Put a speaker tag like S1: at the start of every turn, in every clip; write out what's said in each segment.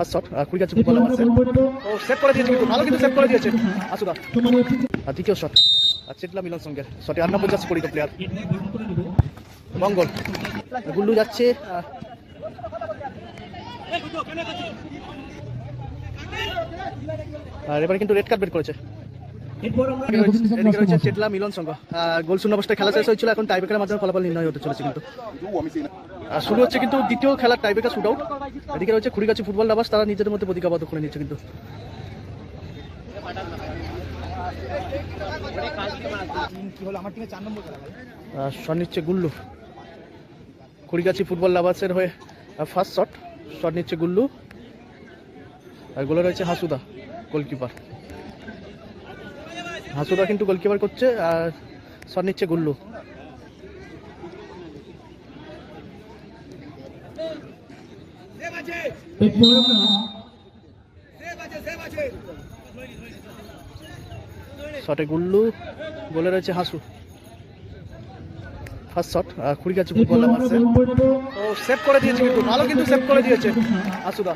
S1: First shot ও করে দিয়েছে কিন্তু, ভালো কিন্তু করে দিয়েছে। আসুদা আর দ্বিতীয় শট আর চেটলা মিলন সঙ্গে। শটে নম্বর যাচ্ছে পরিত প্লেয়ার মঙ্গল। গুল্লু যাচ্ছে আর এবারে কিন্তু রেড কার্ড করেছে। চেটলা মিলন সংঘ গোল শূন্য অবস্থায় খেলা শেষ হয়েছিল, এখন টাইব্রেকারের মাধ্যমে ফলাফল নির্ণয় হতে চলেছে কিন্তু। আর শুরু হচ্ছে কিন্তু দ্বিতীয় খেলার টাইব্রেকার শুট আউট এদিকে রয়েছে খুড়িগাছি ফুটবল লাভাস তারা নিজেদের মধ্যে প্রতিজ্ঞাবদ্ধ করে নিচ্ছে কিন্তু। নিচ্ছে গুল্লু। খুড়িগাছি ফুটবল লাভাসের হয়ে ফার্স্ট শট শট নিচ্ছে গুল্লু। আর গোলে রয়েছে হাসুদা গোলকিপার হাসুদা কিন্তু গোলকিপার করছে, আর শট নিচ্ছে গুল্লু। শটে গুল্লু গোলে রয়েছে হাসু। ফার্স্ট শট ফুটবল লাভাসে ও সেভ করে দিয়েছে কিন্তু ভালো কিন্তু সেভ করে দিয়েছে। হাসুদা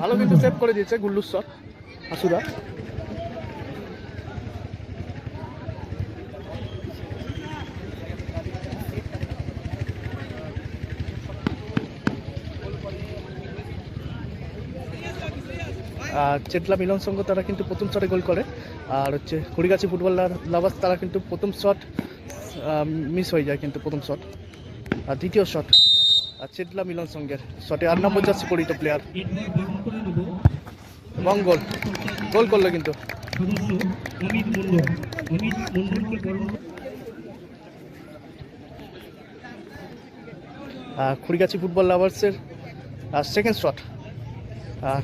S1: ভালো কিন্তু সেভ করে দিয়েছে গুল্লুর শট হাসুদা চেটলা মিলন সংঘ তারা কিন্তু প্রথম শটে গোল করে। আর হচ্ছে কুড়িগাছি ফুটবল লাভার্স তারা কিন্তু প্রথম শট মিস হয়ে যায় কিন্তু প্রথম শট আর দ্বিতীয় শট আর চেটলা মিলন সংঘের শটে আট নম্বর যাচ্ছে পরিত প্লেয়ার এবং গোল গোল করল কিন্তু। Khurigachhi football লাভার্সের second shot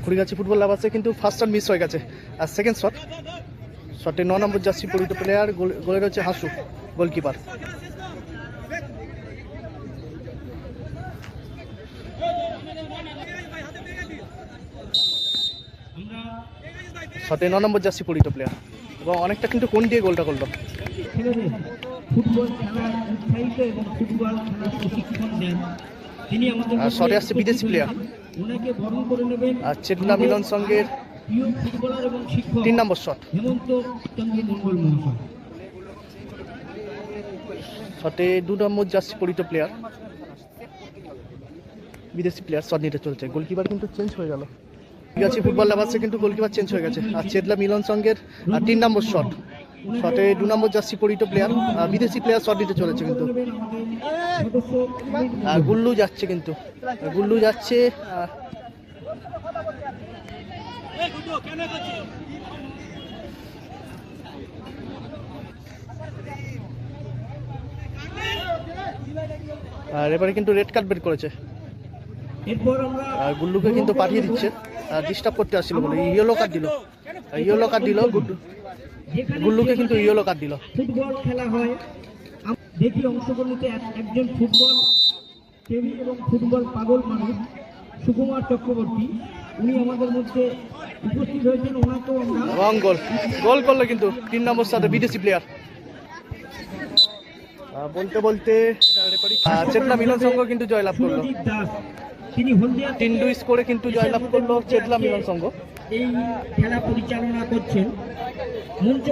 S1: Khurigachhi football love আছে, কিন্তু ফার্স্ট শট মিস হয়ে গেছে। আর সেকেন্ড শট শটে ন নম্বর জার্সি পরিত প্লেয়ার গোলের হচ্ছে হাসু গোলকিপার শটে ন নম্বর জার্সি পরিত প্লেয়ার এবং অনেকটা কিন্তু কোন দিয়ে গোলটা করল।
S2: ফুটবল খেলার উৎসাহিত এবং ফুটবল খেলার প্রশিক্ষণ দেন
S1: আর শটে আসছে বিদেশি প্লেয়ার আর চেটলা মিলন সঙ্গের তিন নম্বর শট শটে দু নম্বর যাচ্ছে পরিত প্লেয়ার বিদেশি প্লেয়ার শট নিতে চলছে। গোলকিপার কিন্তু চেঞ্জ হয়ে গেল। ঠিক আছে ফুটবল লাভার্সে কিন্তু গোলকিপার চেঞ্জ হয়ে গেছে। আর চেতলা মিলন সঙ্গের আর তিন নম্বর শট শটে দু নম্বর জার্সি পরিত প্লেয়ার বিদেশি প্লেয়ার শট দিতে চলেছে কিন্তু। গুল্লু যাচ্ছে কিন্তু। গুল্লু যাচ্ছে আর এবারে কিন্তু রেড কার্ড বের করেছে। আর গুল্লুকে কিন্তু পাঠিয়ে দিচ্ছে। ডিস্টার্ব করতে আসছিল বলে। ইয়েলো কার্ড দিল। ইয়েলো কার্ড দিল। গুড-
S2: যেখানে
S1: গুল্লুকে কিন্তু ইয়েলো কার্ড দিল।
S2: ফুটবল খেলা হয়। দেখি অংশগ্রহণ নিতে এক- একজন ফুটবল প্রেমী এবং ফুটবল পাগল মানুষ সুকুমার চক্রবর্তী। উনি আমাদের মধ্যে উপস্থিত হয়েছেন ওনাকেও
S1: এবং গোল। গোল করল কিন্তু তিন নম্বর সাথে বিদেশি প্লেয়ার বলতে বলতে চেতলা মিলন সংঘ কিন্তু জয়লাভ করল। তিন দুই স্কোরে কিন্তু জয়লাভ করল চেতলা মিলন সংঘ।
S2: এই খেলা পরিচালনা করছেন। মঞ্চ